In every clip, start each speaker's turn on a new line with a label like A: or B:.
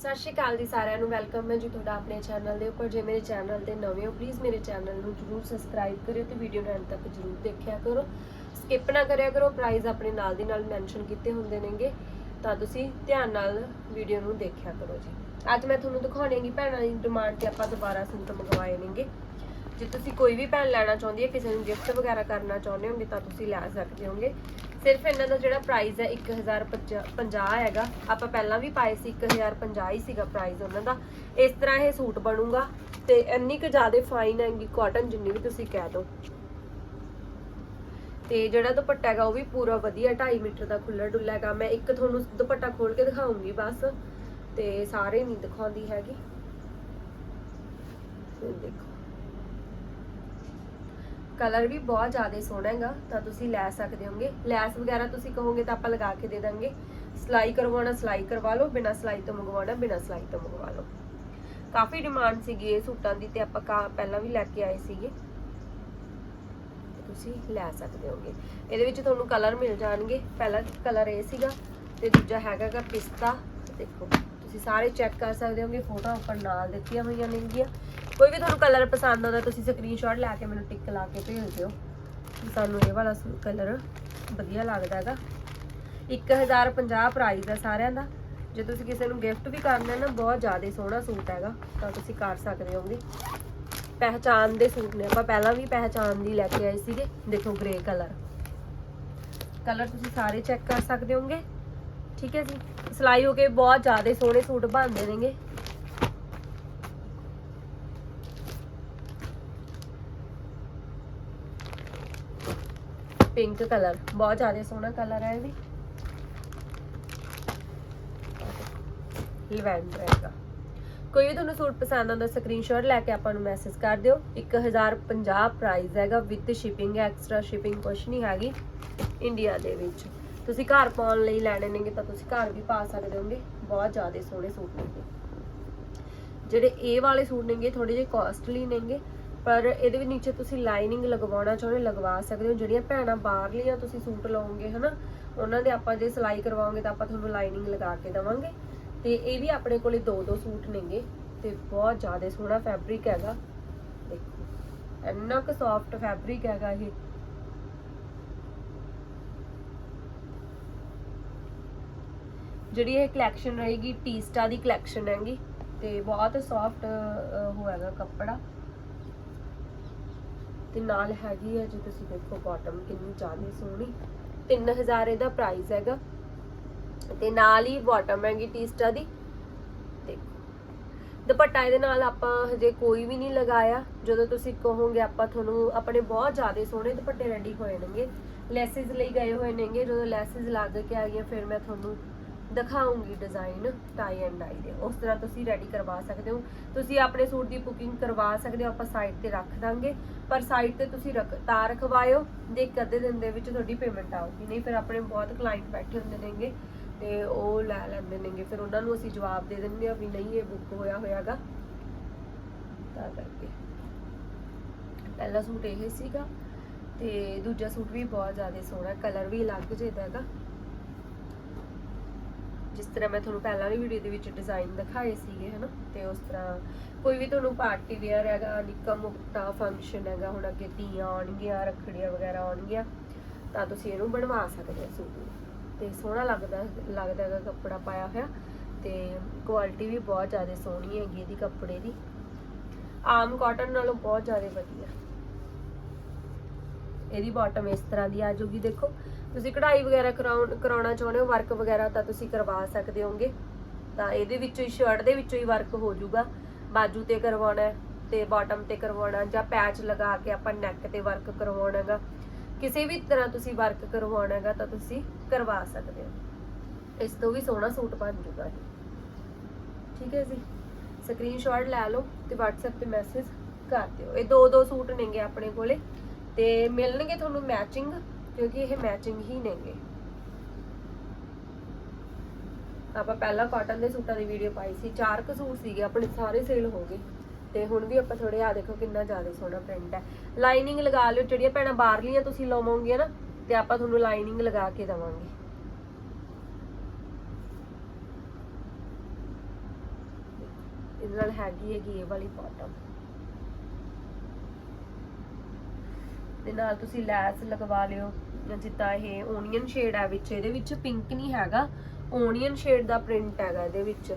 A: ਸਤਿ ਸ਼੍ਰੀ ਅਕਾਲ ਜੀ ਸਾਰਿਆਂ ਨੂੰ, ਵੈਲਕਮ ਹੈ ਜੀ ਤੁਹਾਡਾ ਆਪਣੇ ਚੈਨਲ ਦੇ ਉੱਪਰ। ਜੇ ਮੇਰੇ ਚੈਨਲ ਤੇ ਨਵੇਂ ਹੋ ਪਲੀਜ਼ ਮੇਰੇ ਚੈਨਲ ਨੂੰ ਜਰੂਰ ਸਬਸਕ੍ਰਾਈਬ ਕਰਿਓ ਤੇ ਵੀਡੀਓ ਨੂੰ ਅੰਤ ਤੱਕ ਜਰੂਰ ਦੇਖਿਆ ਕਰੋ। ਸਕਿਪ ਨਾ ਕਰਿਆ ਕਰੋ ਪ੍ਰਾਈਸ ਆਪਣੇ ਨਾਲ ਦੀ ਨਾਲ ਮੈਂਸ਼ਨ ਕੀਤੇ ਹੁੰਦੇ ਨੇਗੇ, ਤਾਂ ਤੁਸੀਂ ਧਿਆਨ ਨਾਲ ਵੀਡੀਓ ਨੂੰ ਦੇਖਿਆ ਕਰੋ ਜੀ। ਅੱਜ ਮੈਂ ਤੁਹਾਨੂੰ ਦਿਖਾਉਣੀ ਭੈਣਾਂ ਦੀ ਡਿਮਾਂਡ ਤੇ ਆਪਾਂ ਦੁਬਾਰਾ ਸੰਤ ਮੰਗਵਾਏ ਨੇਗੇ। ਜੇ ਤੁਸੀਂ ਕੋਈ ਵੀ ਭੈਣ ਲੈਣਾ ਚਾਹੁੰਦੀ ਹੈ, ਕਿਸੇ ਨੂੰ ਗਿਫਟ ਵਗੈਰਾ ਕਰਨਾ ਚਾਹੁੰਦੇ ਹੋਗੇ, ਤਾਂ ਤੁਸੀਂ ਲੈ ਸਕਦੇ ਹੋਗੇ। ਸਿਰਫ ਇਹਨਾਂ ਦਾ ਜਿਹੜਾ ਪ੍ਰਾਈਸ ਹੈ 1050 ਹੈਗਾ। ਆਪਾਂ ਪਹਿਲਾਂ ਵੀ ਪਾਏ ਸੀ 1050 ਹੀ ਸੀਗਾ ਪ੍ਰਾਈਸ ਉਹਨਾਂ ਦਾ। ਇਸ ਤਰ੍ਹਾਂ ਇਹ ਸੂਟ ਬਣੂਗਾ ਤੇ ਇੰਨੀ ਕੁ ਜ਼ਿਆਦਾ ਫਾਈਨ ਹੈਗੀ ਕਾਟਨ ਜਿੰਨੀ ਵੀ ਤੁਸੀਂ ਕਹਿ ਦੋ ਤੇ ਜਿਹੜਾ ਦੁਪੱਟਾ ਹੈਗਾ ਉਹ ਵੀ ਪੂਰਾ ਵਧੀਆ 2.5 ਮੀਟਰ ਦਾ ਖੁੱਲਾ ਡੁੱਲਾ ਹੈਗਾ। ਮੈਂ ਇੱਕ ਤੁਹਾਨੂੰ ਦੁਪੱਟਾ ਖੋਲ ਕੇ ਦਿਖਾਉਂਗੀ ਬਸ। ਤੇ ਸਾਰੇ ਨਹੀਂ ਦਿਖਾਉਂਦੀ ਹੈਗੀ। ਦੇਖੋ। ਕਲਰ ਵੀ ਬਹੁਤ ਜ਼ਿਆਦਾ ਸੋਹਣਾ ਹੈਗਾ, ਤਾਂ ਤੁਸੀਂ ਲੈ ਸਕਦੇ ਹੋਗੇ। ਲੈਸ ਵਗੈਰਾ ਤੁਸੀਂ ਕਹੋਗੇ ਤਾਂ ਆਪਾਂ ਲਗਾ ਕੇ ਦੇ ਦਾਂਗੇ। ਸਿਲਾਈ ਕਰਵਾਉਣਾ, ਸਿਲਾਈ ਕਰਵਾ ਲਓ, ਬਿਨਾਂ ਸਿਲਾਈ ਤੋਂ ਮੰਗਵਾਉਣਾ, ਬਿਨਾਂ ਸਿਲਾਈ ਤੋਂ ਮੰਗਵਾ ਲਓ। ਕਾਫੀ ਡਿਮਾਂਡ ਸੀਗੀ ਇਹ ਸੂਟਾਂ ਦੀ ਤੇ ਆਪਾਂ ਕਾ- ਪਹਿਲਾਂ ਵੀ ਲੈ ਕੇ ਆਏ ਸੀਗੇ। ਤੁਸੀਂ ਲੈ ਸਕਦੇ ਹੋਗੇ। ਇਹਦੇ ਵਿੱਚ ਤੁਹਾਨੂੰ ਕਲਰ ਮਿਲ ਜਾਣਗੇ। ਪਹਿਲਾ ਕਲਰ ਇਹ ਸੀਗਾ ਤੇ ਦੂਜਾ ਹੈਗਾਗਾ ਪਿਸਤਾ। ਦੇਖੋ। ਤੁਸੀਂ ਸਾਰੇ ਚੈੱਕ ਕਰ ਸਕਦੇ ਹੋਗੇ, ਫੋਟੋਆਂ ਉੱਪਰ ਨਾਲ ਦਿੱਤੀਆਂ ਹੋਈਆਂ ਨੇਗੀਆਂ ਕੋਈ ਵੀ ਤੁਹਾਨੂੰ ਕਲਰ ਪਸੰਦ ਆਉਂਦਾ, ਤੁਸੀਂ ਸਕਰੀਨਸ਼ਾਟ ਲੈ ਕੇ ਮੈਨੂੰ ਟਿਕ ਲਾ ਕੇ ਭੇਜ ਦਿਓ। ਸਾਨੂੰ ਇਹ ਵਾਲਾ ਕਲਰ ਵਧੀਆ ਲੱਗਦਾ ਹੈਗਾ। 1050 ਪ੍ਰਾਈਸ ਹੈ ਸਾਰਿਆਂ ਦਾ। ਜੇ ਤੁਸੀਂ ਕਿਸੇ ਨੂੰ ਗਿਫਟ ਵੀ ਕਰਨਾ ਨਾ, ਬਹੁਤ ਜ਼ਿਆਦਾ ਸੋਹਣਾ ਸੂਟ ਹੈਗਾ, ਤਾਂ ਤੁਸੀਂ ਕਰ ਸਕਦੇ ਹੋਗੇ। ਪਹਿਚਾਨ ਦੇ ਸੂਟ ਨੇ, ਆਪਾਂ ਪਹਿਲਾਂ ਵੀ ਪਹਿਚਾਨ ਦੀ ਲੈ ਕੇ ਆਏ ਸੀਗੇ। ਦੇਖੋ ਗ੍ਰੇ ਕਲਰ ਕਲਰ ਤੁਸੀਂ ਸਾਰੇ ਚੈੱਕ ਕਰ ਸਕਦੇ ਹੋਗੇ। ਠੀਕ ਹੈ ਜੀ? ਸਿਲਾਈ ਹੋ ਕੇ ਬਹੁਤ ਜ਼ਿਆਦਾ ਸੋਹਣੇ ਸੂਟ ਬਣਦੇ ਨੇਗੇ। ਪਿੰਕ ਕਲਰ ਬਹੁਤ ਜ਼ਿਆਦਾ ਸੋਹਣਾ ਕਲਰ ਹੈ ਇਹ ਵੀ। ਲਵੈਂਡਰ ਹੈਗਾ। ਕੋਈ ਵੀ ਤੁਹਾਨੂੰ ਸੂਟ ਪਸੰਦ ਆਉਂਦਾ ਸਕਰੀਨਸ਼ਾਟ ਲੈ ਕੇ ਆਪਾਂ ਨੂੰ ਮੈਸੇਜ ਕਰ ਦਿਓ। 1050 ਪ੍ਰਾਈਸ ਹੈਗਾ ਵਿਦ ਸ਼ਿਪਿੰਗ ਐਕਸਟਰਾ ਸ਼ਿਪਿੰਗ ਕੁਛ ਨਹੀਂ ਹੈਗੀ ਇੰਡੀਆ ਦੇ ਵਿੱਚ। ਤੁਸੀਂ ਘਰ ਪਾਉਣ ਲਈ ਲੈਣੇ ਨੇਗੇ ਤਾਂ ਤੁਸੀਂ ਘਰ ਵੀ ਪਾ ਸਕਦੇ ਹੋਗੇ। ਬਹੁਤ ਜ਼ਿਆਦਾ ਸੋਹਣੇ ਸੂਟ ਨੇਗੇ। ਜਿਹੜੇ ਇਹ ਵਾਲੇ ਸੂਟ ਨੇਗੇ ਥੋੜੇ ਜਿਹੇ ਕਾਸਟਲੀ ਨੇਗੇ, ਪਰ ਇਹਦੇ ਵਿੱਚ ਨੀਚੇ ਤੁਸੀਂ ਲਾਈਨਿੰਗ ਲਗਵਾਉਣਾ ਚਾਹੁੰਦੇ ਲਗਵਾ ਸਕਦੇ ਹੋ। ਜਿਹੜੀਆਂ ਭੈਣਾਂ ਬਾਹਰਲੀਆਂ ਤੁਸੀਂ ਸੂਟ ਲਓਗੇ, ਹਨਾ, ਉਹਨਾਂ ਦੇ ਆਪਾਂ ਜੇ ਸਿਲਾਈ ਕਰਵਾਉਂਗੇ ਤਾਂ ਆਪਾਂ ਤੁਹਾਨੂੰ ਲਾਈਨਿੰਗ ਲਗਾ ਕੇ ਦੇਵਾਂਗੇ। ਤੇ ਇਹ ਵੀ ਆਪਣੇ ਕੋਲੇ ਦੋ ਦੋ ਸੂਟ ਨੇਗੇ ਤੇ ਬਹੁਤ ਜ਼ਿਆਦਾ ਸੋਹਣਾ ਫੈਬਰਿਕ ਹੈਗਾ। ਦੇਖੋ, ਇੰਨਾ ਕੁ ਸੌਫਟ ਫੈਬਰਿਕ ਹੈਗਾ ਇਹ। ਜਿਹੜੀ ਇਹ ਕਲੈਕਸ਼ਨ ਰਹੇਗੀ, ਟੀਸਟਾ ਦੀ ਕਲੈਕਸ਼ਨ ਹੈਗੀ ਤੇ ਬਹੁਤ ਸੌਫਟ ਹੋਏਗਾ ਕੱਪੜਾ। ਤੇ ਨਾਲ ਹੈਗੀ ਹੈ ਜੇ ਤੁਸੀਂ ਦੇਖੋ ਬਾਟਮ ਕਿੰਨੀ ਜ਼ਿਆਦਾ ਸੋਹਣੀ। 3000 ਇਹਦਾ ਪ੍ਰਾਈਸ ਹੈਗਾ। ਤੇ ਨਾਲ ਹੀ ਬਾਟਮ ਹੈਗੀ ਟੀਸਟਾ ਦੀ। ਦੁਪੱਟਾ ਇਹਦੇ ਨਾਲ ਆਪਾਂ ਹਜੇ ਕੋਈ ਵੀ ਨਹੀਂ ਲਗਾਇਆ। ਜਦੋਂ ਤੁਸੀਂ ਕਹੋਗੇ ਆਪਾਂ ਤੁਹਾਨੂੰ, ਆਪਣੇ ਬਹੁਤ ਜ਼ਿਆਦਾ ਸੋਹਣੇ ਦੁਪੱਟੇ ਰੈਡੀ ਹੋਏ ਨੇਗੇ। ਲੈਸਿਸ ਲਈ ਗਏ ਹੋਏ ਨੇਗੇ। ਜਦੋਂ ਲੈਸਿਸ ਲੱਗ ਕੇ ਆ ਗਈਆਂ ਫਿਰ ਮੈਂ ਤੁਹਾਨੂੰ ਦਿਖਾਉਂਗੀ ਡਿਜ਼ਾਈਨ ਟਾਈ ਐਂਡ ਡਾਈ ਦੇ। ਉਸ ਤਰ੍ਹਾਂ ਤੁਸੀਂ ਰੈਡੀ ਕਰਵਾ ਸਕਦੇ ਹੋ। ਤੁਸੀਂ ਆਪਣੇ ਸੂਟ ਦੀ ਬੁਕਿੰਗ ਕਰਵਾ ਸਕਦੇ ਹੋ, ਆਪਾਂ ਸਾਈਟ ਤੇ ਰੱਖ ਦਾਂਗੇ। ਪਰ ਸਾਈਟ ਤੇ ਤੁਸੀਂ ਰਖ, ਤਾਂ ਰਖਵਾਇਓ ਦੇ ਇੱਕ ਅੱਧੇ ਦਿਨ ਦੇ ਵਿੱਚ ਤੁਹਾਡੀ ਪੇਮੈਂਟ ਆਊਗੀ। ਨਹੀਂ ਫਿਰ ਆਪਣੇ ਬਹੁਤ ਕਲਾਇੰਟ ਬੈਠੇ ਹੁੰਦੇ ਨੇਗੇ ਤੇ ਉਹ ਲੈ ਲੈਂਦੇ ਨੇਗੇ। ਫਿਰ ਉਹਨਾਂ ਨੂੰ ਅਸੀਂ ਜਵਾਬ ਦੇ ਦਿੰਦੇ ਆ ਵੀ ਨਹੀਂ, ਇਹ ਬੁੱਕ ਹੋਇਆ ਹੋਇਆਗਾ। ਤਾਂ ਕਰਕੇ। ਪਹਿਲਾ ਸੂਟ ਇਹ ਸੀਗਾ ਤੇ ਦੂਜਾ ਸੂਟ ਵੀ ਬਹੁਤ ਜ਼ਿਆਦਾ ਸੋਹਣਾ ਕਲਰ ਵੀ ਅਲੱਗ ਜਿਹਾ ਹੈਗਾ। ਜਿਸ ਤਰ੍ਹਾਂ ਮੈਂ ਤੁਹਾਨੂੰ ਪਹਿਲਾਂ ਵੀ ਵੀਡੀਓ ਦੇ ਵਿੱਚ ਡਿਜ਼ਾਈਨ ਦਿਖਾਏ ਸੀਗੇ, ਹਨਾ? ਤੇ ਉਸ ਤਰ੍ਹਾਂ ਕੋਈ ਵੀ ਤੁਹਾਨੂੰ ਪਾਰਟੀ ਵੇਅਰ ਹੈਗਾ, ਨਿੱਕਾ ਮੁੱਟਾ ਫੰਕਸ਼ਨ ਹੈਗਾ, ਹੁਣ ਅੱਗੇ ਤੀਆਂ ਆਉਣਗੀਆਂ, ਰੱਖੜੀਆਂ ਵਗੈਰਾ ਆਉਣਗੀਆਂ, ਤਾਂ ਤੁਸੀਂ ਇਹਨੂੰ ਬਣਵਾ ਸਕਦੇ ਹੋ ਸੂਟ ਨੂੰ। ਤੇ ਸੋਹਣਾ ਲੱਗਦਾ ਲੱਗਦਾ ਹੈਗਾ ਕੱਪੜਾ ਪਾਇਆ ਹੋਇਆ, ਤੇ ਕੁਆਲਿਟੀ ਵੀ ਬਹੁਤ ਜ਼ਿਆਦਾ ਸੋਹਣੀ ਹੈਗੀ ਇਹਦੀ ਕੱਪੜੇ ਦੀ। ਆਮ ਕਾਟਨ ਨਾਲੋਂ ਬਹੁਤ ਜ਼ਿਆਦਾ ਵਧੀਆ। ਇਹਦੀ ਬਾਟਮ ਇਸ ਤਰ੍ਹਾਂ ਦੀ ਆ ਜਾਊਗੀ, ਦੇਖੋ। ਤੁਸੀਂ ਕਢਾਈ ਵਗੈਰਾ ਕਰਾਉਣਾ ਚਾਹੁੰਦੇ ਹੋ ਵਰਕ ਵਗੈਰਾ, ਤਾਂ ਤੁਸੀਂ ਕਰਵਾ ਸਕਦੇ ਹੋਗੇ। ਤਾਂ ਇਹਦੇ ਵਿੱਚੋਂ ਹੀ ਸ਼ਰਟ ਦੇ ਵਿੱਚੋਂ ਹੀ ਵਰਕ ਹੋ ਜਾਊਗਾ। ਬਾਜੂ ਤੇ ਕਰਵਾਉਣਾ ਤੇ ਬਾਟਮ ਤੇ ਕਰਵਾਉਣਾ ਜਾਂ ਪੈਚ ਲਗਾ ਕੇ ਆਪਾਂ ਨੈਕ ਤੇ ਵਰਕ ਕਰਵਾਉਣਾਗਾ ਕਿਸੇ ਵੀ ਤਰ੍ਹਾਂ ਤੁਸੀਂ ਵਰਕ ਕਰਵਾਉਣਾਗਾ ਤਾਂ ਤੁਸੀਂ ਕਰਵਾ ਸਕਦੇ ਹੋ। ਇਸ ਤੋਂ ਵੀ ਸੋਹਣਾ ਸੂਟ ਬਣ ਜਾਊਗਾ ਠੀਕ ਹੈ ਜੀ? ਸਕਰੀਨਸ਼ਾਟ ਲੈ ਲਓ ਤੇ WhatsApp ਤੇ ਮੈਸੇਜ ਕਰ ਦਿਓ। ਇਹ ਦੋ ਦੋ ਸੂਟ ਨੇਗੇ ਆਪਣੇ ਕੋਲੇ। ਤੇ ਮਿਲਣਗੇ ਤੁਹਾਨੂੰ ਮੈਚਿੰਗ ਕਿਉਂਕਿ ਇਹ ਮੈਚਿੰਗ ਹੀ ਨੇਗੇ। ਆਪਾਂ ਪਹਿਲਾਂ ਕਾਟਨ ਦੇ ਸੂਟਾਂ ਦੀ ਵੀਡੀਓ ਪਾਈ ਸੀ, ਚਾਰ ਕੁ ਸੂਟ ਸੀਗੇ, ਆਪਣੇ ਸਾਰੇ ਸੇਲ ਹੋ ਗਏ। ਤੇ ਹੁਣ ਵੀ ਆਪਾਂ ਥੋੜੇ ਆ ਦੇਖੋ ਕਿੰਨਾ ਜ਼ਿਆਦਾ ਸੋਹਣਾ ਪ੍ਰਿੰਟ ਹੈ। ਲਾਈਨਿੰਗ ਲਗਾ ਲਿਓ, ਜਿਹੜੀਆਂ ਭੈਣਾਂ ਬਾਹਰਲੀਆਂ ਤੁਸੀਂ ਲਵਾਉਂਗੇ ਨਾ, ਤੇ ਆਪਾਂ ਤੁਹਾਨੂੰ ਲਾਈਨਿੰਗ ਲਗਾ ਕੇ ਦਵਾਂਗੇ। ਇਹਦੇ ਨਾਲ ਹੈਗੀ ਹੈਗੀ ਇਹ ਵਾਲੀ ਬਾਟਮ ਦੇ ਨਾਲ ਤੁਸੀਂ ਲੈਸ ਲਗਵਾ ਲਿਓ ਜਿੱਦਾਂ ਇਹ ਓਨੀਅਨ ਸ਼ੇਡ ਹੈ ਵਿੱਚ, ਇਹਦੇ ਵਿੱਚ ਪਿੰਕ ਨਹੀਂ ਹੈਗਾ ਓਨੀਅਨ ਸ਼ੇਡ ਦਾ ਪ੍ਰਿੰਟ ਹੈਗਾ ਇਹਦੇ ਵਿੱਚ।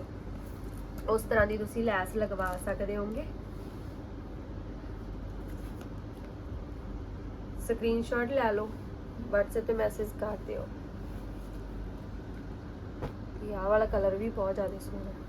A: ਉਸ ਤਰ੍ਹਾਂ ਦੀ ਤੁਸੀਂ ਲੈਸ ਲਗਵਾ ਸਕਦੇ ਹੋਗੇ। ਸਕਰੀਨਸ਼ਾਟ ਲੈ ਲਓ, WhatsApp ਤੇ ਮੈਸੇਜ ਕਰ ਦਿਓ। ਇਹ ਆਹ ਵਾਲਾ ਕਲਰ ਵੀ ਬਹੁਤ ਜ਼ਿਆਦਾ ਸੋਹਣਾ ਹੈ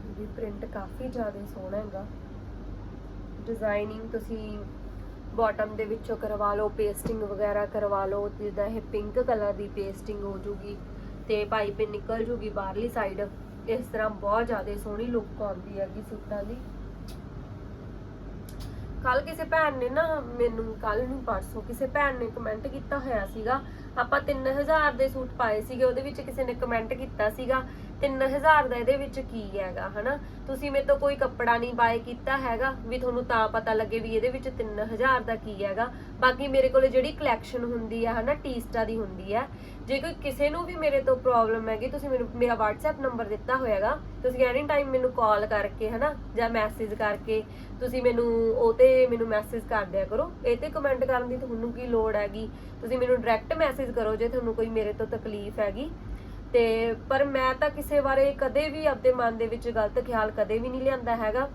A: ਇਹ ਵੀ ਪ੍ਰਿੰਟ ਕਾਫੀ ਜ਼ਿਆਦਾ ਸੋਹਣਾ ਹੈਗਾ। ਡਿਜ਼ਾਈਨਿੰਗ ਤੁਸੀਂ ਬਾਟਮ ਦੇ ਵਿੱਚੋਂ ਕਰਵਾ ਲਓ ਪੇਸਟਿੰਗ ਵਗੈਰਾ ਕਰਵਾ ਲਓ, ਜਿੱਦਾਂ ਇਹ ਪਿੰਕ ਕਲਰ ਦੀ ਪੇਸਟਿੰਗ ਹੋ ਜੂਗੀ ਤੇ ਪਾਈਪਿੰਗ ਨਿਕਲ ਜੂਗੀ ਬਾਹਰਲੀ ਸਾਈਡ ਇਸ ਤਰ੍ਹਾਂ ਬਹੁਤ ਜ਼ਿਆਦਾ ਸੋਹਣੀ ਲੁੱਕ ਆਉਂਦੀ ਹੈਗੀ ਸੂਟਾਂ ਦੀ। ਕੱਲ ਕਿਸੇ ਭੈਣ ਨੇ ਨਾ ਮੈਨੂੰ ਕੱਲ ਨੂੰ ਪਰਸੋਂ ਕਿਸੇ ਭੈਣ ਨੇ ਕਮੈਂਟ ਕੀਤਾ ਹੋਇਆ ਸੀਗਾ। ਆਪਾਂ 3000 ਦੇ ਸੂਟ ਪਾਏ ਸੀਗੇ, ਉਹਦੇ ਵਿੱਚ ਕਿਸੇ ਨੇ ਕਮੈਂਟ ਕੀਤਾ ਸੀਗਾ 3000 ਦਾ ਇਹਦੇ ਵਿੱਚ ਕੀ ਹੈਗਾ, ਹਨਾ? ਤੁਸੀਂ ਮੇਰੇ ਤੋਂ ਕੋਈ ਕੱਪੜਾ ਨਹੀਂ ਬਾਏ ਕੀਤਾ ਹੈਗਾ, ਵੀ ਤੁਹਾਨੂੰ ਤਾਂ ਪਤਾ ਲੱਗੇ ਵੀ ਇਹਦੇ ਵਿੱਚ 3000 ਦਾ ਕੀ ਹੈਗਾ। ਬਾਕੀ ਮੇਰੇ ਕੋਲ ਜਿਹੜੀ ਕਲੈਕਸ਼ਨ ਹੁੰਦੀ ਆ, ਹਨਾ ਟੀਸਟਾ ਦੀ ਹੁੰਦੀ ਆ, ਜੇ ਕੋਈ ਕਿਸੇ ਨੂੰ ਵੀ ਮੇਰੇ ਤੋਂ ਪ੍ਰੋਬਲਮ ਹੈਗੀ, ਤੁਸੀਂ ਮੈਨੂੰ, ਮੇਰਾ WhatsApp ਨੰਬਰ ਦਿੱਤਾ ਹੋਇਆਗਾ। ਤੁਸੀਂ ਐਨੀ ਟਾਈਮ ਮੈਨੂੰ ਕਾਲ ਕਰਕੇ, ਹਨਾ, ਜਾਂ ਮੈਸੇਜ ਕਰਕੇ, ਤੁਸੀਂ ਮੈਨੂੰ, ਉਹ ਤੇ ਮੈਨੂੰ ਮੈਸੇਜ ਕਰ ਦਿਆ ਕਰੋ। ਇਹ ਤੇ ਕਮੈਂਟ ਕਰਨ ਦੀ ਤੁਹਾਨੂੰ ਕੀ ਲੋੜ ਹੈਗੀ? ਤੁਸੀਂ ਮੈਨੂੰ ਡਾਇਰੈਕਟ ਮੈਸੇਜ ਕਰੋ ਜੇ ਤੁਹਾਨੂੰ ਕੋਈ ਮੇਰੇ ਤੋਂ ਤਕਲੀਫ ਹੈਗੀ। ਤੇ ਪਰ ਮੈਂ ਤਾਂ ਕਿਸੇ ਬਾਰੇ ਕਦੇ ਵੀ ਆਪਦੇ ਮਨ ਦੇ ਵਿੱਚ ਗਲਤ ਖਿਆਲ ਕਦੇ ਵੀ ਨਹੀਂ ਲਿਆਂਦਾ ਹੈਗਾ।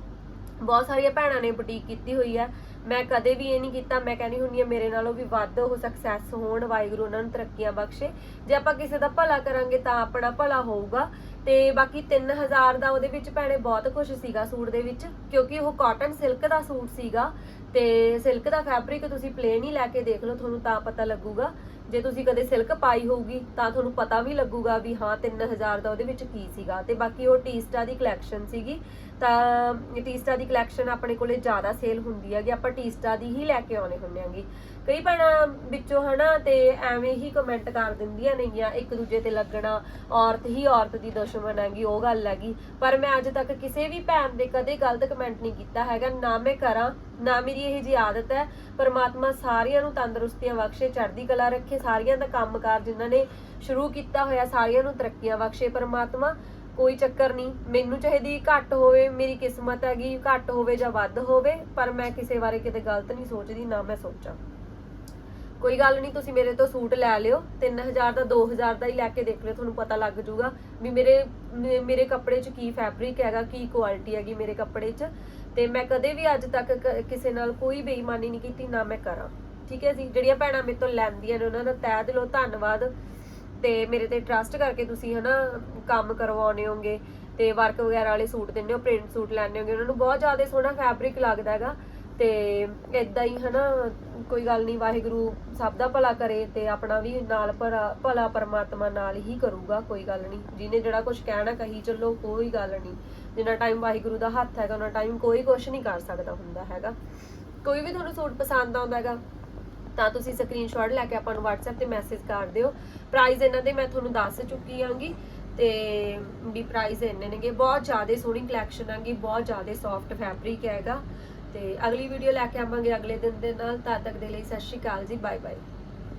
A: ਬਹੁਤ ਸਾਰੀਆਂ ਭੈਣਾਂ ਨੇ ਬੁਟੀਕ ਕੀਤੀ ਹੋਈ ਹੈ। ਮੈਂ ਕਦੇ ਵੀ ਇਹ ਨਹੀਂ ਕੀਤਾ। ਮੈਂ ਕਹਿੰਦੀ ਹੁੰਦੀ ਆ ਮੇਰੇ ਨਾਲੋਂ ਵੀ ਵੱਧ ਉਹ ਸਕਸੈਸ ਹੋਣ, ਵਾਹਿਗੁਰੂ ਉਹਨਾਂ ਨੂੰ ਤਰੱਕੀਆਂ ਬਖਸ਼ੇ। ਜੇ ਆਪਾਂ ਕਿਸੇ ਦਾ ਭਲਾ ਕਰਾਂਗੇ ਤਾਂ ਆਪਣਾ ਭਲਾ ਹੋਊਗਾ। ਤੇ ਬਾਕੀ 3000 ਦਾ ਉਹਦੇ ਵਿੱਚ ਭੈਣੇ ਬਹੁਤ ਕੁਝ ਸੀਗਾ ਸੂਟ ਦੇ ਵਿੱਚ, ਕਿਉਂਕਿ ਉਹ ਕਾਟਨ ਸਿਲਕ ਦਾ ਸੂਟ ਸੀਗਾ। ਤੇ ਸਿਲਕ ਦਾ ਫੈਬਰਿਕ ਤੁਸੀਂ ਪਲੇਨ ਹੀ ਲੈ ਕੇ ਦੇਖ ਲਓ, ਤੁਹਾਨੂੰ ਤਾਂ ਪਤਾ ਲੱਗੂਗਾ। ਜੇ ਤੁਸੀਂ ਕਦੇ ਸਿਲਕ ਪਾਈ ਹੋਊਗੀ, ਤਾਂ ਤੁਹਾਨੂੰ ਪਤਾ ਵੀ ਲੱਗੂਗਾ ਵੀ ਹਾਂ 3000 ਦਾ ਉਹਦੇ ਵਿੱਚ ਕੀ ਸੀਗਾ। ਤੇ ਬਾਕੀ ਉਹ ਟੀਸਟਾ ਦੀ ਕਲੈਕਸ਼ਨ ਸੀਗੀ। ਤਾਂ ਟੀਸਟਾ ਦੀ ਕਲੈਕਸ਼ਨ ਆਪਣੇ ਕੋਲੇ ਜ਼ਿਆਦਾ ਸੇਲ ਹੁੰਦੀ ਹੈਗੀ। ਆਪਾਂ ਟੀਸਟਾ ਦੀ ਹੀ ਲੈ ਕੇ ਆਉਣੇ ਹੁੰਦੇ ਆਂਗੇ ਕਈ ਭੈਣਾਂ ਵਿੱਚੋਂ ਹਨਾ ਤੇ ਐਵੇਂ ਹੀ ਕਮੈਂਟ ਕਰ ਦਿੰਦੀਆਂ ਨੇਗੀਆਂ, ਇੱਕ ਦੂਜੇ ਤੇ ਲੱਗਣਾ, ਔਰਤ ਹੀ ਔਰਤ ਦੀ ਦੁਸ਼ਮਣ ਹੈਗੀ, ਉਹ ਗੱਲ ਹੈਗੀ। ਪਰ ਮੈਂ ਅੱਜ ਤੱਕ ਕਿਸੇ ਵੀ ਭੈਣ ਦੇ ਕਦੇ ਗਲਤ ਕਮੈਂਟ ਨਹੀਂ ਕੀਤਾ ਹੈਗਾ, ਨਾ ਮੈਂ ਕਰਾਂ, ਨਾ ਮੇਰੀ ਇਹ ਜੀ ਆਦਤ ਹੈ। ਪਰਮਾਤਮਾ ਸਾਰਿਆਂ ਨੂੰ ਤੰਦਰੁਸਤੀਆਂ ਬਖਸ਼ੇ, ਚੜ੍ਹਦੀ ਕਲਾ ਰੱਖੇ, ਸਾਰਿਆਂ ਦਾ ਕੰਮਕਾਰ ਜਿਨ੍ਹਾਂ ਨੇ ਸ਼ੁਰੂ ਕੀਤਾ ਹੋਇਆ, ਸਾਰਿਆਂ ਨੂੰ ਤਰੱਕੀਆਂ ਬਖਸ਼ੇ। ਪਰਮਾਤਮਾ, ਕੋਈ ਚੱਕਰ ਨਹੀਂ, ਮੈਨੂੰ ਚਾਹੀਦੀ ਘੱਟ ਹੋਵੇ, ਮੇਰੀ ਕਿਸਮਤ ਹੈਗੀ, ਘੱਟ ਹੋਵੇ ਜਾਂ ਵੱਧ ਹੋਵੇ, ਪਰ ਮੈਂ ਕਿਸੇ ਬਾਰੇ ਕਿਤੇ ਗਲਤ ਨਹੀਂ ਸੋਚਦੀ, ਨਾ ਮੈਂ ਸੋਚਾਂ। ਕੋਈ ਗੱਲ ਨਹੀਂ, ਤੁਸੀਂ ਮੇਰੇ ਤੋਂ ਸੂਟ ਲੈ ਲਿਓ 3000 ਦਾ 2000 ਦਾ ਹੀ ਲੈ ਕੇ ਦੇਖ ਲਿਓ, ਤੁਹਾਨੂੰ ਪਤਾ ਲੱਗ ਜਾਊਗਾ ਵੀ ਮੇਰੇ ਮੇਰੇ ਕੱਪੜੇ 'ਚ ਕੀ ਫੈਬਰਿਕ ਹੈਗਾ, ਕੀ ਕੁਆਲਿਟੀ ਹੈਗੀ ਮੇਰੇ ਕੱਪੜੇ 'ਚ। ਤੇ ਮੈਂ ਕਦੇ ਵੀ ਅੱਜ ਤੱਕ ਕਿਸੇ ਨਾਲ ਕੋਈ ਬੇਈਮਾਨੀ ਨਹੀਂ ਕੀਤੀ, ਨਾ ਮੈਂ ਕਰਾਂ। ਠੀਕ ਹੈ ਜੀ? ਜਿਹੜੀਆਂ ਭੈਣਾਂ ਮੇਰੇ ਤੋਂ ਲੈਂਦੀਆਂ ਨੇ, ਉਹਨਾਂ ਦਾ ਤਹਿ ਦਿਲੋਂ ਧੰਨਵਾਦ। ਤੇ ਮੇਰੇ ਤੇ ਟਰਸਟ ਕਰਕੇ ਤੁਸੀਂ ਹਨਾ, ਕੰਮ ਕਰਵਾਉਣੇ ਹੋਗੇ ਤੇ ਵਰਕ ਵਗੈਰਾ ਵਾਲੇ ਸੂਟ ਦਿੰਦੇ ਹੋ ਪ੍ਰਿੰਟ ਸੂਟ ਲੈਣੇ ਹੋਗੇ ਉਹਨਾਂ ਨੂੰ ਬਹੁਤ ਜ਼ਿਆਦਾ ਸੋਹਣਾ ਫੈਬਰਿਕ ਲੱਗਦਾ ਹੈਗਾ। ਤੇ ਇਦਾਂ ਹੀ ਹਨਾ, ਕੋਈ ਗੱਲ ਨਹੀਂ, ਵਾਹਿਗੁਰੂ ਸਭ ਦਾ ਭਲਾ ਕਰੇ ਤੇ ਆਪਣਾ ਵੀ ਨਾਲ ਭਲਾ ਭਲਾ ਪਰਮਾਤਮਾ ਨਾਲ ਹੀ ਕਰੂਗਾ, ਕੋਈ ਗੱਲ ਨਹੀਂ। ਜਿਹਨੇ ਜਿਹੜਾ ਕੁਝ ਕਹਿਣਾ ਕਹੀ ਚੱਲੋ, ਕੋਈ ਗੱਲ ਨਹੀਂ। ਜਿੰਨਾ ਟਾਈਮ ਵਾਹਿਗੁਰੂ ਦਾ ਹੱਥ ਹੈਗਾ, ਉਹਨਾਂ ਟਾਈਮ ਕੋਈ ਕੁਝ ਨਹੀਂ ਕਰ ਸਕਦਾ ਹੁੰਦਾ ਹੈਗਾ। ਕੋਈ ਵੀ ਤੁਹਾਨੂੰ ਸੂਟ ਪਸੰਦ ਆਉਂਦਾ ਹੈਗਾ, ਤਾਂ ਤੁਸੀਂ ਸਕਰੀਨਸ਼ਾਟ ਲੈ ਕੇ ਆਪਾਂ ਨੂੰ WhatsApp ਤੇ ਮੈਸੇਜ ਕਰ ਦਿਓ। ਪ੍ਰਾਈਸ ਇਹਨਾਂ ਦੇ ਮੈਂ ਤੁਹਾਨੂੰ ਦੱਸ ਚੁੱਕੀ ਆਂਗੀ ਤੇ ਵੀ ਪ੍ਰਾਈਸ ਇੰਨੇ ਨੇਗੇ। ਬਹੁਤ ਜ਼ਿਆਦਾ ਸੋਹਣੀ ਕਲੈਕਸ਼ਨ ਆਂਗੀ ਬਹੁਤ ਜ਼ਿਆਦਾ ਸੌਫਟ ਫੈਬਰਿਕ ਹੈਗਾ। ਤੇ ਅਗਲੀ ਵੀਡੀਓ ਲੈ ਕੇ ਆਵਾਂਗੇ। ਅਗਲੇ ਦਿਨ ਦੇ ਨਾਲ ਤਦ ਤੱਕ ਦੇ ਲਈ ਸਤਿ ਸ਼੍ਰੀ ਅਕਾਲ ਜੀ ਬਾਏ ਬਾਏ